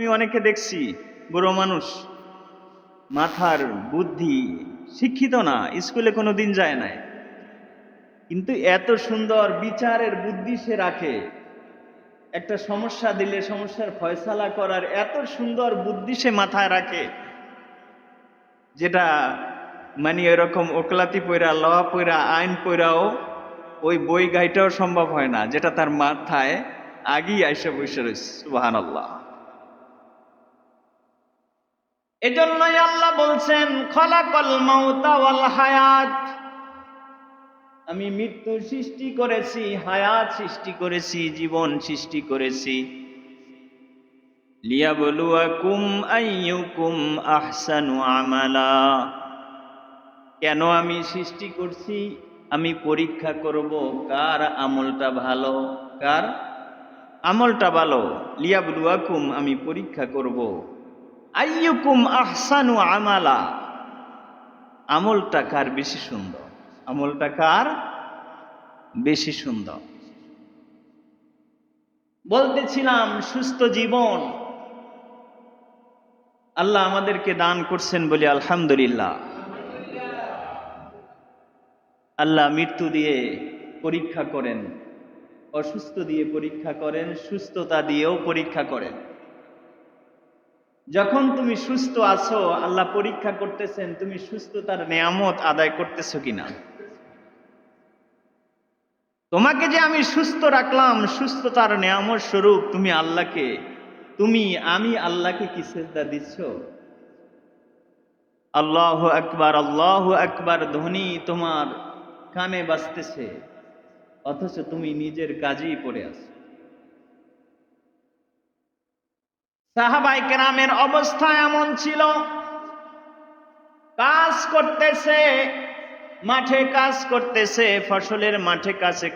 আমি অনেকে দেখছি, বুড়ো মানুষ। মাথার বুদ্ধি শিক্ষিত না, স্কুলে কোনো দিন যায় নাই। কিন্তু এত সুন্দর বিচারের বুদ্ধি সে রাখে। একটা সমস্যা দিলে সমস্যার ফয়সালা করার এত সুন্দর বুদ্ধি সে মাথায় রাখে, যেটা মানে এরকম ওকলাতি পইরা, ল পইরা, আইন পইরাও ওই বই গাইটাও সম্ভব হয় না, যেটা তার মাথায় আগেই আইসা বসে রয়েছে সুবাহান আল্লাহ এজন্যই আল্লাহ বলছেন, খলাকল মাউতা ওয়াল হায়াত। আমি মৃত্যু সৃষ্টি করেছি, হায়াত সৃষ্টি করেছি, জীবন সৃষ্টি করেছি। লিয়াবলুয়াকুম আইয়ুকুম আহসানু আমালা। কেন আমি সৃষ্টি করছি? আমি পরীক্ষা করব, কার আমলটা ভালো, কার আমলটা ভালো? লিয়াবলুয়াকুম আমি পরীক্ষা করব। আইয়ুকুম আহসানু আমালা। আমলটা কার বেশি সুন্দর? আমলটা কার বেশি সুন্দর? বলতেছিলাম, সুস্থ জীবন। আল্লাহ আমাদেরকে দান করছেন বলে আলহামদুলিল্লাহ। আল্লাহ মৃত্যু দিয়ে পরীক্ষা করেন, অসুস্থ দিয়ে পরীক্ষা করেন, সুস্থতা দিয়েও পরীক্ষা করেন। যখন তুমি সুস্থ আছো, আল্লাহ পরীক্ষা করতেছেন, তুমি সুস্থতার নিয়ামত আদায় করতেছো কিনা? তোমাকে যে আমি সুস্থ রাখলাম, সুস্থতার নিয়ামত স্বরূপ তুমি আল্লাহকে, তুমি, আমি আল্লাহকে কি শ্রদ্ধা দিচ্ছ? আল্লাহ আকবার আল্লাহ আকবার, ধ্বনি তোমার কানে বাজতেছে, অথচ তুমি নিজের কাজেই পড়ে আছো। সাহাবাই কেরামের অবস্থা এমন ছিল। কাজ করতেছে, মাঠে কাজ করতেছে, ফসলের মাঠে কাছে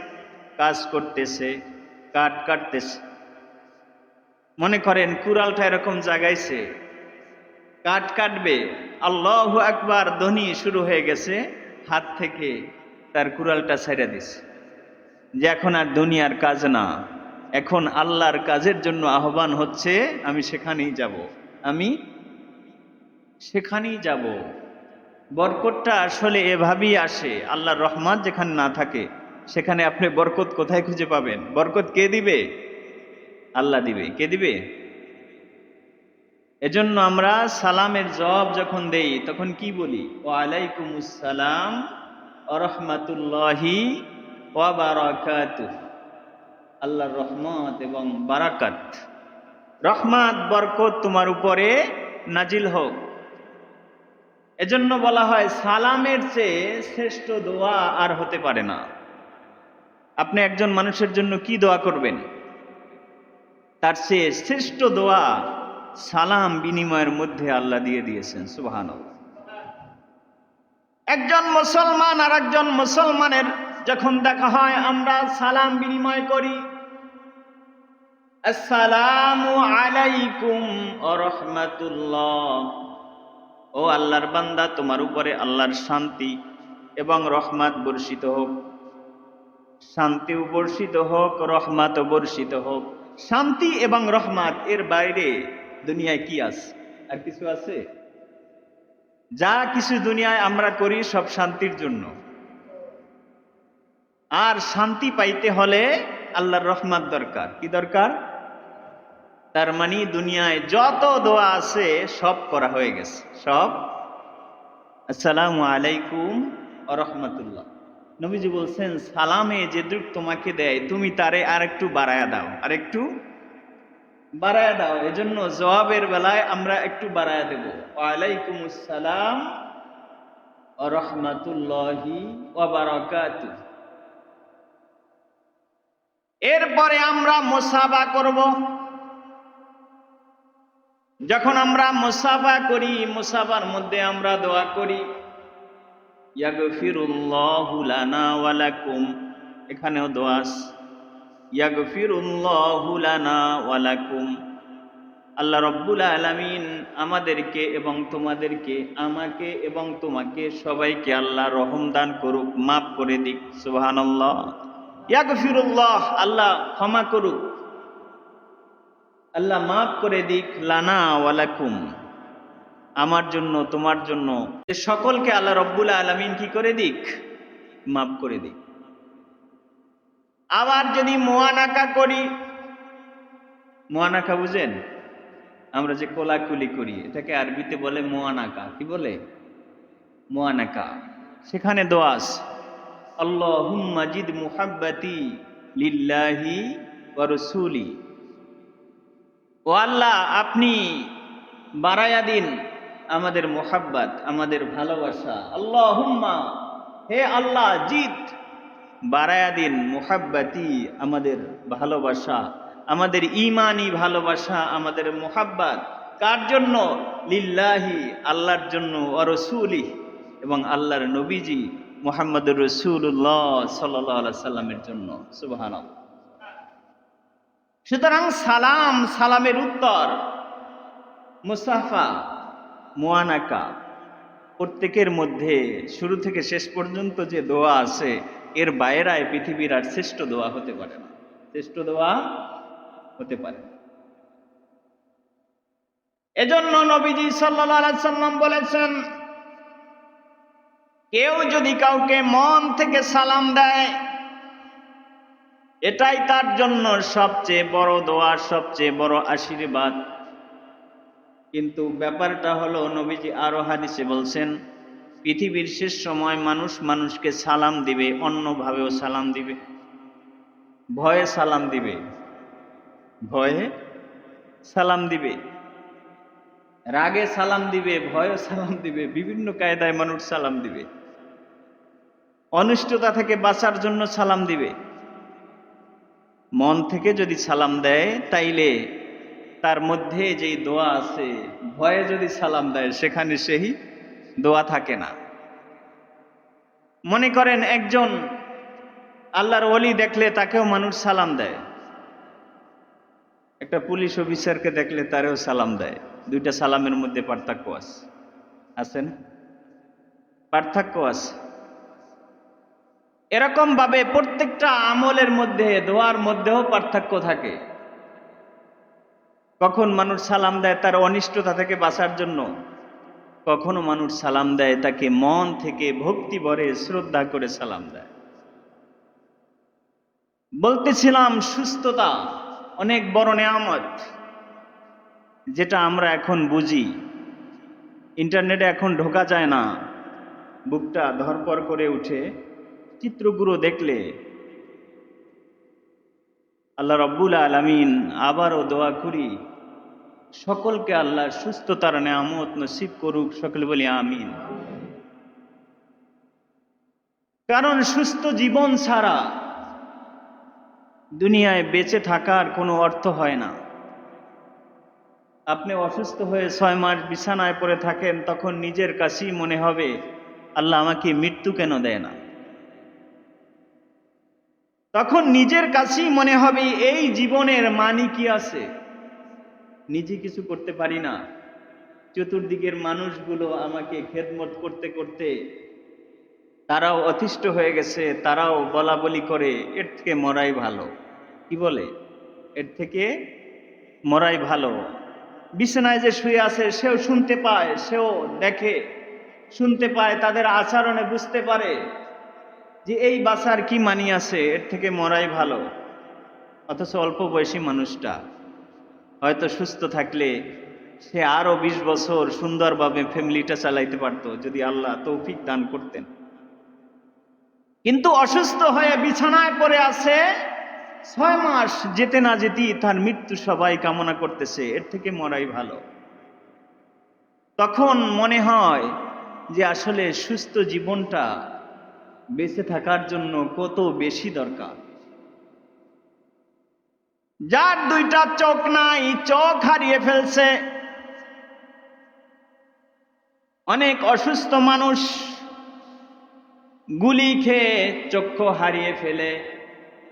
কাজ করতেছে, কাঠ কাটতেছে। মনে করেন কুড়ালটা এরকম জাগাইছে, কাঠ কাটবে, আল্লাহ একবার ধ্বনি শুরু হয়ে গেছে, হাত থেকে তার কুড়ালটা ছেড়ে দিছে। যে এখন আর দুনিয়ার কাজ না। এখন আল্লাহর কাজের জন্য আহ্বান হচ্ছে, আমি সেখানেই যাব। আমি সেখানেই যাব। বরকতটা আসলে এভাবেই আসে। আল্লাহর রহমান যেখানে না থাকে, সেখানে আপনি বরকত কোথায় খুঁজে পাবেন? বরকত কে দিবে? আল্লাহ দিবে। কে দিবে? এজন্য আমরা সালামের জবাব যখন দেই, তখন কি বলি? ও আলাইকুম আলাইকুমুসালাম রহমাতুল্লাহি ওয়াবারাকাতুহ আল্লাহর রহমত এবং বারাকাত। রহমাত, বরকত তোমার উপরে নাজিল হোক। এজন্য বলা হয়, সালামের চেয়ে শ্রেষ্ঠ দোয়া আর হতে পারে না। আপনি একজন মানুষের জন্য কি দোয়া করবেন? তার চেয়ে শ্রেষ্ঠ দোয়া সালাম বিনিময়ের মধ্যে আল্লাহ দিয়ে দিয়েছেন সুবাহান একজন মুসলমান আর একজন মুসলমানের যখন দেখা হয়, আমরা সালাম বিনিময় করি আসসালামু আলাইকুম রহমাতুল্লাহ। ও আল্লাহর বান্দা, তোমার উপরে আল্লাহর শান্তি এবং রহমাত বর্ষিত হোক। শান্তিও বর্ষিত হোক রহমাতও বর্ষিত হোক। শান্তি এবং রহমাত, এর বাইরে দুনিয়ায় কি আছে? আর কিছু আছে? যা কিছু দুনিয়ায় আমরা করি, সব শান্তির জন্য। আর শান্তি পাইতে হলে আল্লাহর রহমাত দরকার। কি দরকার? তার মানে দুনিয়ায় যত দোয়া আছে, সব করা হয়ে গেছে। সব? আসসালামু আলাইকুম রহমতুল্লাহ। নবীজি বলছেন, সালামে যে দুঃখ তোমাকে দেয়, তুমি তারে আর একটু বাড়ায়া দাও। আর একটু বাড়ায়া দাও। এজন্য জবাবের বেলায় আমরা একটু বাড়ায়া দেব। ওয়ালাইকুম আসসালাম রহমাতুল্লাহি ওয়াবারাকাতু এরপরে আমরা মোসাবা করব। যখন আমরা মোসাফা করি, মোসাফার মধ্যে আমরা দোয়া করি এখানেও দোয়া ইয়াগফিরুল্লাহু লানা ওয়া লাকুম। আল্লাহ রব্বুল আলামিন আমাদেরকে এবং তোমাদেরকে, আমাকে এবং তোমাকে সবাইকে আল্লাহ রহম দান করুক, মাফ করে দিক, সুবহানাল্লাহ। ইয়াগফিরুল্লাহ, আল্লাহ ক্ষমা করুক। আল্লাহ মাফ করে দিক, লানা ওয়ালাকুম। আমার জন্য, তোমার জন্য। সকলকে আল্লাহ রব্বুল আলমিন কি করে দিক? মাফ করে দিক। আবার যদি মোয়ানাকা করি, মোয়ানাকা বুঝেন? আমরা যে কোলাকুলি করি, এটাকে আরবিতে বলে মোয়ানাকা। কি বলে? মোয়ানাকা। সেখানে দোয়াস আল্লাহুম্মা জিদ মুহাব্বাতি লিল্লাহি ওয়া রাসূলি। ও আল্লাহ, আপনি বাড়ায়া দিন আমাদের মোহাব্বাত, আমাদের ভালোবাসা। আল্লাহ হুম্মা হে আল্লাহ, জিদ। বাড়ায়া দিন মোহাব্বাতি, আমাদের ভালোবাসা, আমাদের ইমানি ভালোবাসা, আমাদের মোহাব্বাত। কার জন্য? লিল্লাহি, আল্লাহর জন্য অরসুলি এবং আল্লাহর নবীজি মোহাম্মদ রসুল্লাহ সাল্লাহ সাল্লামের জন্য। সুবাহান সুতরাং সালাম, সালামের উত্তর মুসাফা মোয়ানাকা প্রত্যেকের মধ্যে শুরু থেকে শেষ পর্যন্ত যে দোয়া আছে, এর বাইরায় পৃথিবীর আর শ্রেষ্ঠ দোয়া হতে পারে না শ্রেষ্ঠ দোয়া হতে পারে। এজন্য নবীজি সাল্লাল্লাহু সাল্লাম বলেছেন, কেউ যদি কাউকে মন থেকে সালাম দেয় এটাই তার জন্য সবচেয়ে বড় দোয়া, সবচেয়ে বড় আশীর্বাদ। কিন্তু ব্যাপারটা হলো, নবীজি আরও হাদিসে বলছেন, পৃথিবীর শেষ সময় মানুষ মানুষকে সালাম দিবে, অন্যভাবেও সালাম দিবে। ভয়ে সালাম দিবে। ভয়ে সালাম দিবে। রাগে সালাম দিবে ভয়ে সালাম দিবে, বিভিন্ন কায়দায় মানুষ সালাম দিবে। অনিষ্টতা থেকে বাঁচার জন্য সালাম দিবে। মন থেকে যদি সালাম দেয়, তাইলে তার মধ্যে যেই দোয়া আছে, ভয়ে যদি সালাম দেয়, সেখানে সেই দোয়া থাকে না। মনে করেন একজন আল্লাহর অলি দেখলে তাকেও মানুষ সালাম দেয়। একটা পুলিশ অফিসারকে দেখলে তারেও সালাম দেয়। দুইটা সালামের মধ্যে পার্থক্য আছে। আছে না? পার্থক্য আছে। এরকম ভাবে প্রত্যেকটা আমলের মধ্যে, দোয়ার মধ্যেও পার্থক্য থাকে। কখন মানুষ সালাম দেয় তার অনিষ্টতা থেকে বাঁচার জন্য, কখনো মানুষ সালাম দেয় তাকে মন থেকে ভক্তি ভরে, শ্রদ্ধা করে সালাম দেয়। বলতেছিলাম সুস্থতা অনেক বড় নেয়ামত, যেটা আমরা এখন বুঝি। ইন্টারনেটে এখন ঢোকা যায় না, বুকটা ধরপর করে উঠে। চিত্রগুলো দেখলে আল্লাহ রব্বুল আলমিন আবারও দোয়া করি, সকলকে আল্লাহ সুস্থতার নেয়ামত নসিব করুক, সকলে বলি আমিন। কারণ সুস্থ জীবন ছাড়া দুনিয়ায় বেঁচে থাকার কোনো অর্থ হয় না। আপনি অসুস্থ হয়ে ছয় মাস বিছানায় পড়ে থাকেন, তখন নিজের কাছেই মনে হবে, আল্লাহ আমাকে মৃত্যু কেন দেয় না? তখন নিজের কাছেই মনে হবে, এই জীবনের মানি কি আছে? নিজে কিছু করতে পারি না। চতুর্দিকের মানুষগুলো আমাকে খেদমত করতে করতে তারাও অতিষ্ঠ হয়ে গেছে, তারাও বলা বলি করে, এর থেকে মরাই ভালো। কি বলে? এর থেকে মরাই ভালো। বিছানায় যে শুয়ে আছে, সেও শুনতে পায়, সেও দেখে। শুনতে পায়, তাদের আচরণে বুঝতে পারে। যে এই বাসার কি মানি আছে? এর থেকে মরাই ভালো। অথচ অল্প বয়সী মানুষটা। হয়তো সুস্থ থাকলে সে আরও বিশ বছর সুন্দরভাবে ফ্যামিলিটা চালাইতে পারতো, যদি আল্লাহ তৌফিক দান করতেন। কিন্তু অসুস্থ হয়ে বিছানায় পড়ে আছে, ছয় মাস যেতে না যেতেই তার মৃত্যু সবাই কামনা করতেছে, এর থেকে মরাই ভালো। তখন মনে হয় যে আসলে সুস্থ জীবনটা বেঁচে থাকার জন্য কত বেশি দরকার? যার দুইটা চোখ নাই, চোখ হারিয়ে ফেলছে। অনেক অসুস্থ মানুষ গুলি খেয়ে চক্ষু হারিয়ে ফেলে,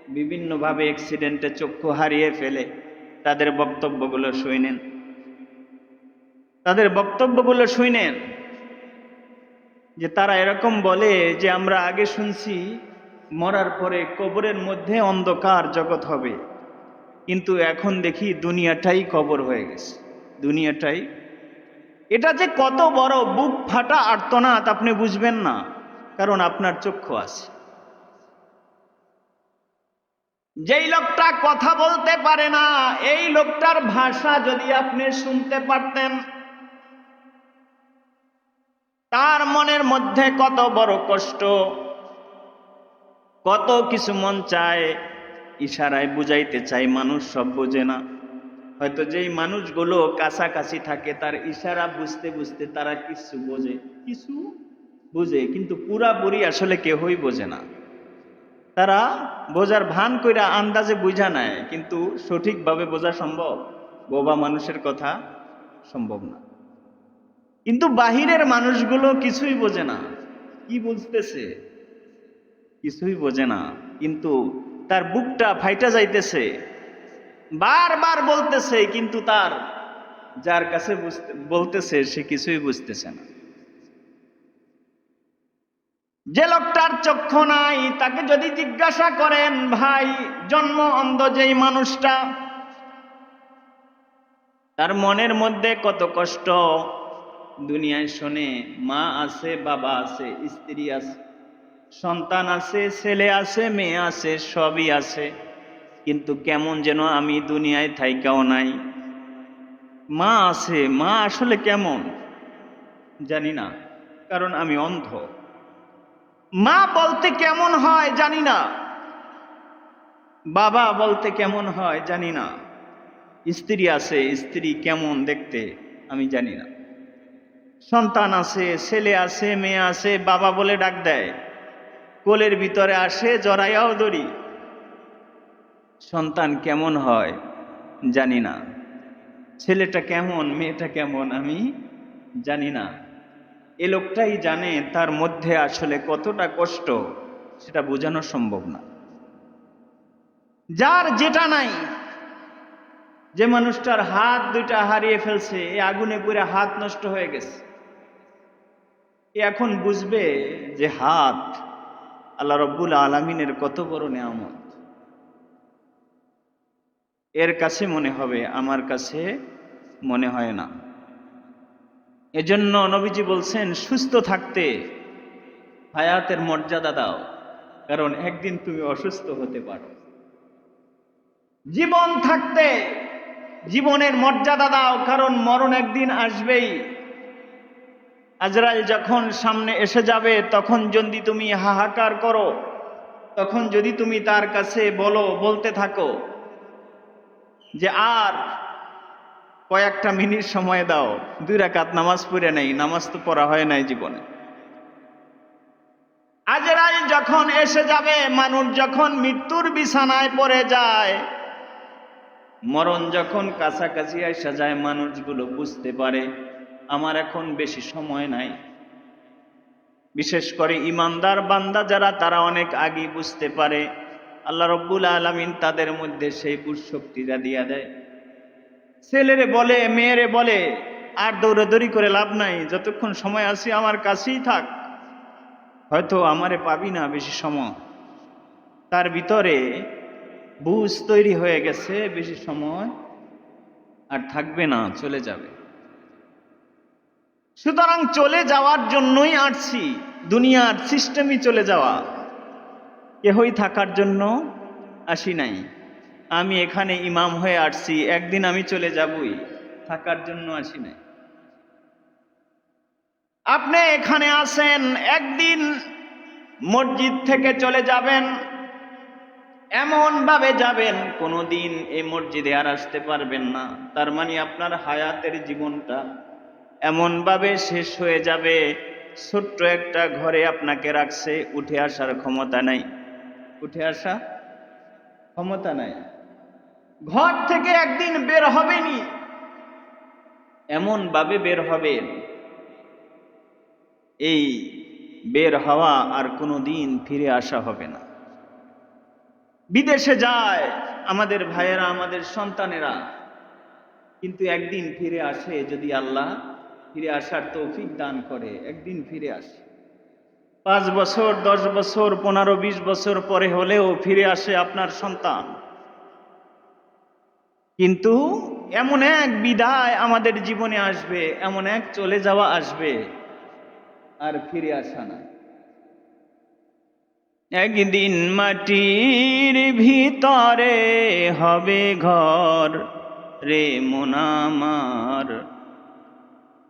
বিভিন্নভাবে অ্যাক্সিডেন্টে চক্ষু হারিয়ে ফেলে। তাদের বক্তব্যগুলো শুনেন তাদের বক্তব্যগুলো শুনেন যে তারা এরকম বলে যে আমরা আগে শুনছি, মরার পরে কবরের মধ্যে অন্ধকার জগৎ হবে। কিন্তু এখন দেখি দুনিয়াটাই কবর হয়ে গেছে। দুনিয়াটাই। এটা যে কত বড় বুক ফাটা আর্তনাদ, আপনি বুঝবেন না, কারণ আপনার চক্ষু আছে। যেই লোকটা কথা বলতে পারে না, এই লোকটার ভাষা যদি আপনি শুনতে পারতেন তার মনের মধ্যে কত বড় কষ্ট, কত কিছু মন চায়, ইশারায় বুঝাইতে চাই মানুষ সব বোঝে না। হয়তো যেই মানুষগুলো কাছাকাছি থাকে, তার ইশারা বুঝতে বুঝতে তারা কিছু বোঝে, কিছু বুঝে, কিন্তু পুরাপুরি আসলে কেহই বোঝে না। তারা বোঝার ভান কইরা আন্দাজে বুঝা নেয়, কিন্তু সঠিকভাবে বোঝা সম্ভব, বোবা মানুষের কথা সম্ভব না। কিন্তু বাহিরের মানুষগুলো কিছুই বোঝে না। কি বুঝতেছে কিছুই বোঝে না। কিন্তু তার বুকটা ফাইটা যাইতেছে। বারবার বলতেছে, কিন্তু তার যার কাছে বলতেছে, সে কিছুই বুঝতেছে না। যে লোকটার চক্ষু নাই, তাকে যদি জিজ্ঞাসা করেন, ভাই, জন্ম অন্ধ যেই মানুষটা? তার মনের মধ্যে কত কষ্ট দুনিয়ায় শোনে, মা আছে, বাবা আছে, স্ত্রী আছে, সন্তান আছে, ছেলে আছে, মেয়ে আছে, সবই আছে। কিন্তু কেমন যেন আমি দুনিয়ায় থাইকাও নাই। মা আছে, মা আসলে কেমন? জানি না, কারণ আমি অন্ধ। মা বলতে কেমন হয় জানি না। বাবা বলতে কেমন হয় জানি না। স্ত্রী আছে, স্ত্রী কেমন দেখতে আমি জানি না। সন্তান আছে, ছেলে আছে, মেয়ে আছে, বাবা বলে ডাক দেয়। কোলের ভিতরে আসে, জড়াইয়াও দড়ি। সন্তান কেমন হয় জানি না। ছেলেটা কেমন, মেয়েটা কেমন আমি জানি না। এ লোকটাই জানে তার মধ্যে আসলে কতটা কষ্ট, সেটা বোঝানো সম্ভব না। যার যেটা নাই, যে মানুষটার হাত দুইটা হারিয়ে ফেলছে এই আগুনে পুরে হাত নষ্ট হয়ে গেছে। এখন বুঝবে যে হাত আল্লাহ রব্বুল আলমিনের কত বড় নেয়ামত। এর কাছে মনে হবে, আমার কাছে মনে হয় না। এজন্য নবীজি বলছেন, সুস্থ থাকতে হায়াতের মর্যাদা দাও, কারণ একদিন তুমি অসুস্থ হতে পারো। জীবন থাকতে জীবনের মর্যাদা দাও, কারণ মরণ একদিন আসবেই। আজরাইল যখন সামনে এসে যাবে, তখন যদি তুমি হাহাকার করো, তখন যদি তুমি তার কাছে বলো, বলতে থাকো যে, আর কয়েকটা মিনিট সময় দাও, দুই রাকাত নামাজ পড়ে নেই, নামাজ তো পড়া হয় নাই জীবনে। আজরাইল যখন এসে যাবে, মানুষ যখন মৃত্যুর বিছানায় পড়ে যায়, মরণ যখন কাছাকাছি আসা যায়, মানুষগুলো বুঝতে পারে আমার এখন বেশি সময় নাই। বিশেষ করে ইমানদার বান্দা যারা, তারা অনেক আগে বুঝতে পারে, আল্লাহ রব্বুল আলমিন তাদের মধ্যে সেই শক্তিটা দিয়া দেয়। ছেলেরে বলে, মেয়েরে বলে, আর দৌড়াদৌড়ি করে লাভ নাই, যতক্ষণ সময় আছে আমার কাছেই থাক। হয়তো আমারে পাবি না বেশি সময়। তার ভিতরে বুঝ তৈরি হয়ে গেছে, বেশি সময় আর থাকবে না, চলে যাবে। সুতরাং চলে যাওয়ার জন্যই আসছি দুনিয়ার সিস্টেমই চলে যাওয়া। কেহই থাকার জন্য আসি নাই। আমি এখানে ইমাম হয়ে আসছি একদিন আমি চলে যাবই, থাকার জন্য আসি নাই। আপনি এখানে আসেন, একদিন মসজিদ থেকে চলে যাবেন এমন ভাবে যাবেন, কোনোদিন এই মসজিদে আর আসতে পারবেন না। তার মানে আপনার হায়াতের জীবনটা এমনভাবে শেষ হয়ে যাবে, ছোট্ট একটা ঘরে আপনাকে রাখছে, উঠে আসার ক্ষমতা নাই। উঠে আসা ক্ষমতা নাই। ঘর থেকে একদিন বের হবেনি। এমন ভাবে বের হবে। এই বের হওয়া আর কোনো দিন ফিরে আসা হবে না। বিদেশে যায় আমাদের ভাইয়েরা, আমাদের সন্তানেরা। কিন্তু একদিন ফিরে আসে যদি আল্লাহ ফিরে আসার তৌফিক দান করে, একদিন ফিরে আসে। পাঁচ বছর, দশ বছর, পনেরো, বিশ বছর পরে হলেও ফিরে আসে আপনার সন্তান। কিন্তু এমন এক বিদায় আমাদের জীবনে আসবে, এমন এক চলে যাওয়া আসবে, আর ফিরে আসা না। একদিন মাটির ভিতরে হবে ঘর রে মোনামার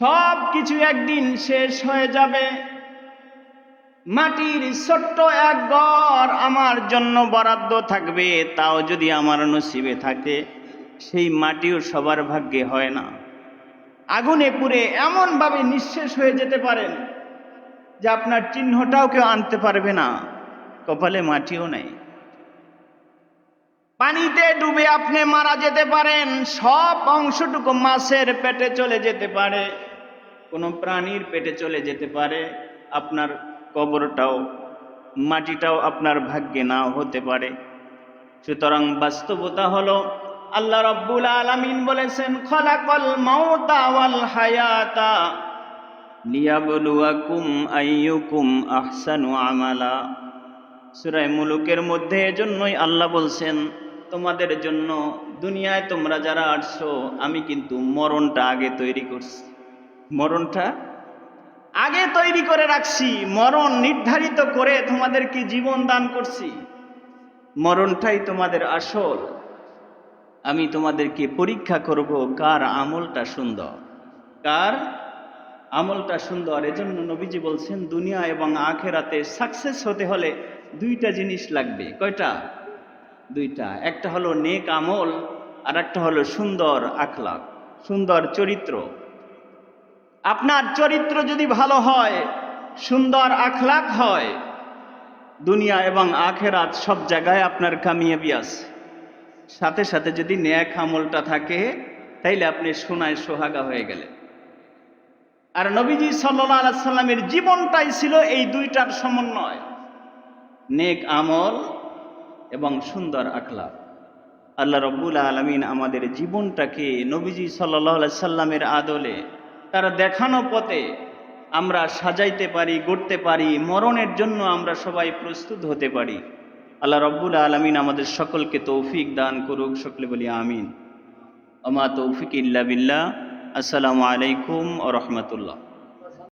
সব কিছু একদিন শেষ হয়ে যাবে। মাটির ছোট্ট এক ঘর আমার জন্য বরাদ্দ থাকবে, তাও যদি আমার নসিবে থাকে, সেই মাটিও সবার ভাগ্যে হয় না। আগুনে পুড়ে এমনভাবে নিঃশেষ হয়ে যেতে পারেন যে আপনার চিহ্নটাও কেউ আনতে পারবে না, কপালে মাটিও নেই। পানিতে ডুবে আপনি মারা যেতে পারেন, সব অংশটুকু মাছের পেটে চলে যেতে পারে। কোনো প্রাণীর পেটে চলে যেতে পারে, আপনার কবরটাও, মাটিটাও আপনার ভাগ্যে নাও হতে পারে। সুতরাং বাস্তবতা হলো, আল্লাহ রব্বুল আলামিন বলেছেন, খলাকল মাউতা ওয়াল হায়াতা লিয়াবলুয়াকুম আইয়ুকুম আহসানু আমালা। সূরা মুলুকের মধ্যে এজন্যই আল্লাহ বলছেন, তোমাদের জন্য দুনিয়ায় তোমরা যারা আসছো, আমি কিন্তু মরণটা আগে তৈরি করছি। মরণটা আগে তৈরি করে রাখছি, মরণ নির্ধারিত করে তোমাদেরকে জীবন দান করছি। মরণটাই তোমাদের আসল। আমি তোমাদেরকে পরীক্ষা করব কার আমলটা সুন্দর। কার আমলটা সুন্দর, এজন্য নবীজি বলছেন, দুনিয়া এবং আখেরাতে সাকসেস হতে হলে দুইটা জিনিস লাগবে। কয়টা? দুইটা। একটা হলো নেক আমল আর একটা হলো সুন্দর আখলাক সুন্দর চরিত্র। আপনার চরিত্র যদি ভালো হয়, সুন্দর আখলাক হয়, দুনিয়া এবং আখেরাত সব জায়গায় আপনার কামিয়াবি আছে। সাথে সাথে যদি ন্যাক আমলটা থাকে, তাইলে আপনি সোনায় সোহাগা হয়ে গেলেন। আর নবীজি সাল্লাহ সাল্লামের জীবনটাই ছিল এই দুইটার সমন্বয়। নেক আমল এবং সুন্দর আখলাক আল্লাহ রব্বুল আলমিন আমাদের জীবনটাকে নবীজি সাল্লাহ সাল্লামের আদলে তার দেখানো পথে আমরা সাজাইতে পারি, গড়তে পারি, মরণের জন্য আমরা সবাই প্রস্তুত হতে পারি। আল্লাহ রব্বুল আলমিন আমাদের সকলকে তৌফিক দান করুক, সকলে বলি আমিন। আমা তৌফিক ইল্লা বিল্লাহ। আসসালামু আলাইকুম ও রহমতুল্লাহ।